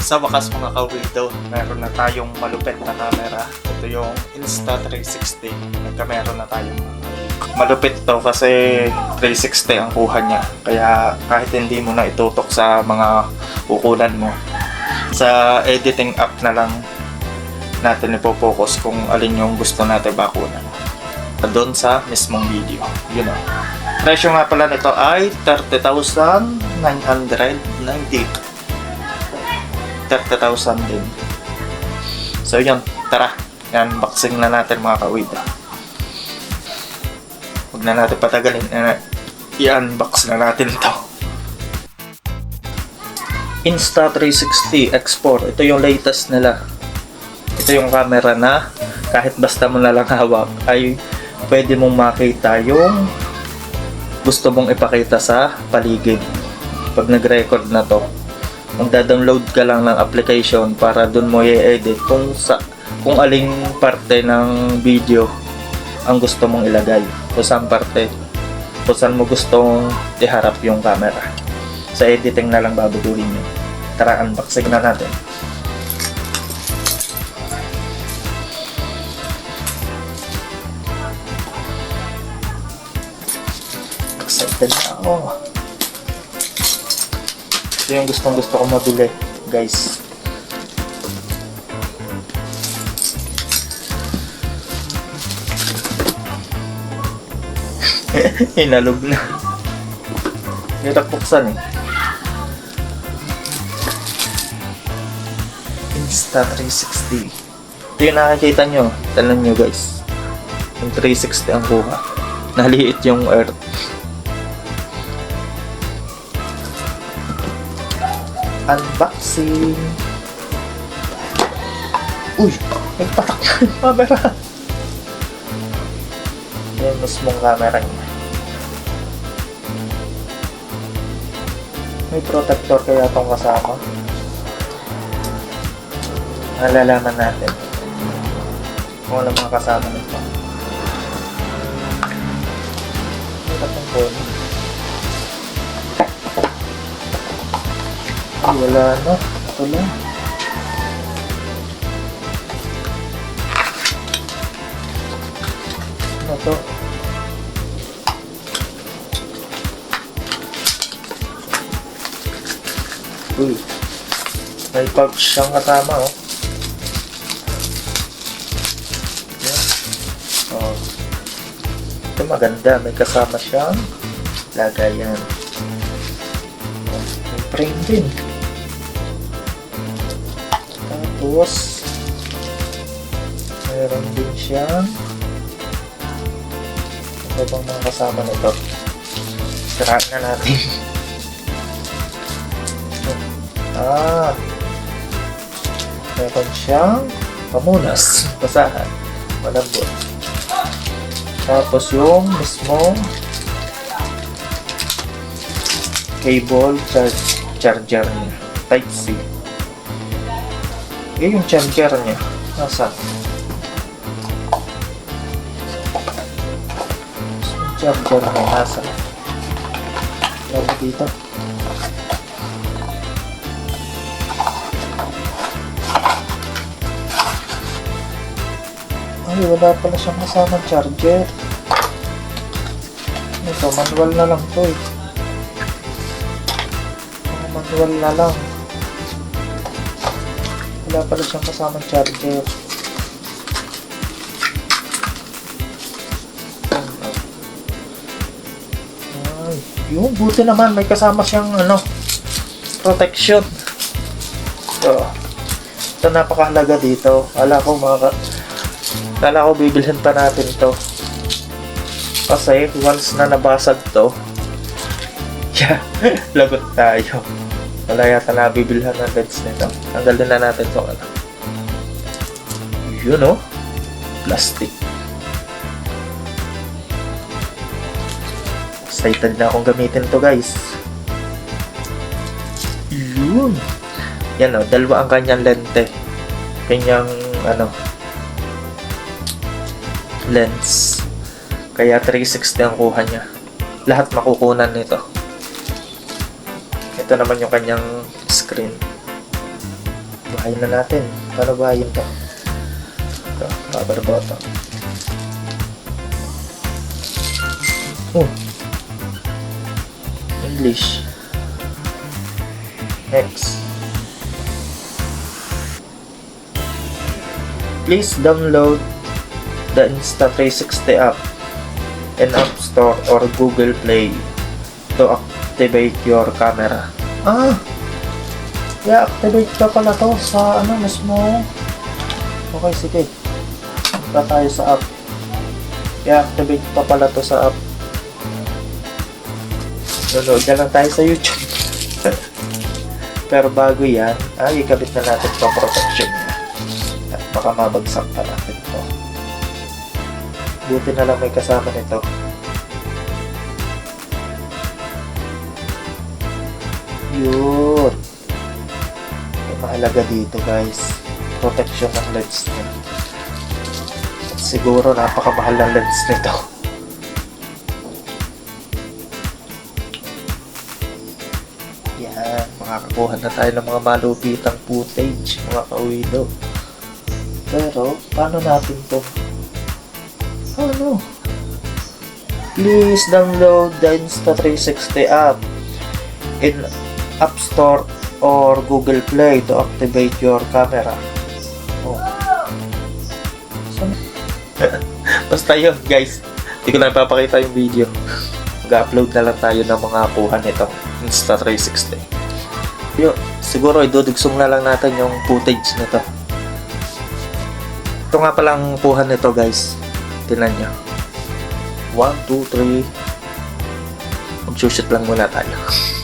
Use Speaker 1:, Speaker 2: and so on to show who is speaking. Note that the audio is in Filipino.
Speaker 1: Sa wakas mga kawido, meron na tayong malupit na camera. Ito yung Insta360. Nagka-meron na tayong malupit to kasi 360 ang kuha niya. Kaya kahit hindi mo na itutok sa mga ukulan mo, sa editing app na lang natin ipopokus kung alin yung gusto natin bakunan. Doon sa mismong video. Yun o. Presyo nga pala nito ay 30,990. 30,000 din. So yun, tara. I-unboxing na natin mga kawida. Huwag na natin patagalin. I-unbox na natin ito. Insta360 X4. Ito yung latest nila. Ito yung camera na kahit basta mo na lang hawak ay pwede mong makita yung gusto mong ipakita sa paligid. Pag nag-record na to, magda-download ka lang ng application para dun mo i-edit kung sa kung aling parte ng video ang gusto mong ilagay. Kung saan parte, kung saan mo gustong iharap yung camera. Sa editing na lang babagulin nyo. Tara, unboxing na natin. Excited na ako. Ito yung gustong gusto ko mabili, guys. Hinalog na. Hirap buksan eh. Insta360. Ito yung nakikita nyo. Talan nyo guys. Yung 360 ang kuha. Naliit yung earth. Unboxing. Uy! Nagpatak na yung camera. Yan mismong camera niya. May protector kaya itong kasama. Nalalaman natin kung ano mga kasama nito. Ano itong phone? Wala na. Ito lang. Ano to? Uy. May pouch siyang kasama, oh. Yan. Oh. Ito maganda. May kasama siyang lagayan. May frame din. Tapos, meron din siyang ano bang mga kasama nito? Siraan na natin. ah, meron siyang pamunas. Basahan. Malambot. Tapos yung mismong cable charge, charger niya. Type Yun yung charger niya. Nasa? Yung charger niya. Nasa? Lalo dito. Ay, wala pala siyang kasamang charger. Ito, manual na lang to eh. Manual na lang. Wala pala siyang kasamang charger. Ay, yun, buti naman may kasama siyang ano, protection. So, ito napakahalaga dito. Wala ko mga Kala ko bibilhin pa natin to. Kasi once na nabasag to, yeah, lagot tayo. Wala yata nabibilhan ng lens nito. Tanggalin na natin to. Ano. Yun oh. Plastic. Excited na akong gamitin to guys. Yun. Yan oh, dalawa ang kanyang lente. Kanyang ano, lens. Kaya 360 ang kuha niya. Lahat makukunan nito. Ito naman yung kanyang screen. Bahayin na natin. Paano bahayin to? Ito, rubber bottom. Oh. English. Next. Please download the Insta360 app in App Store or Google Play to activate your camera. Ah! I-activate ka pala to sa ano mismo. Okay, sige. Punta tayo sa app. I-activate pa pala to sa app. Nanood na lang tayo sa YouTube. Pero bago yan, ay ikabit na natin itong protection niya. At baka mabagsak pa natin ito. Buti na lang may kasama nito. Yun. Yung mahalaga dito guys, protection ng lens niya. Siguro napakamahal ng lens nito. Yan, makakakuha na tayo ng mga malupitang footage, mga kawido. Pero, paano natin to? Ano? Please download the Insta360 app in App Store or Google Play to activate your camera. Oh. Saan- Basta yun, guys. Hindi ko na ipapakita yung video. Mag-upload na lang tayo ng mga kuha nito. Insta360. Yun, siguro idudugsong na lang natin yung footage nito. Ito nga palang kuha nito, guys. Tingnan nyo. 1, 2, 3. Mag-shoot lang muna tayo.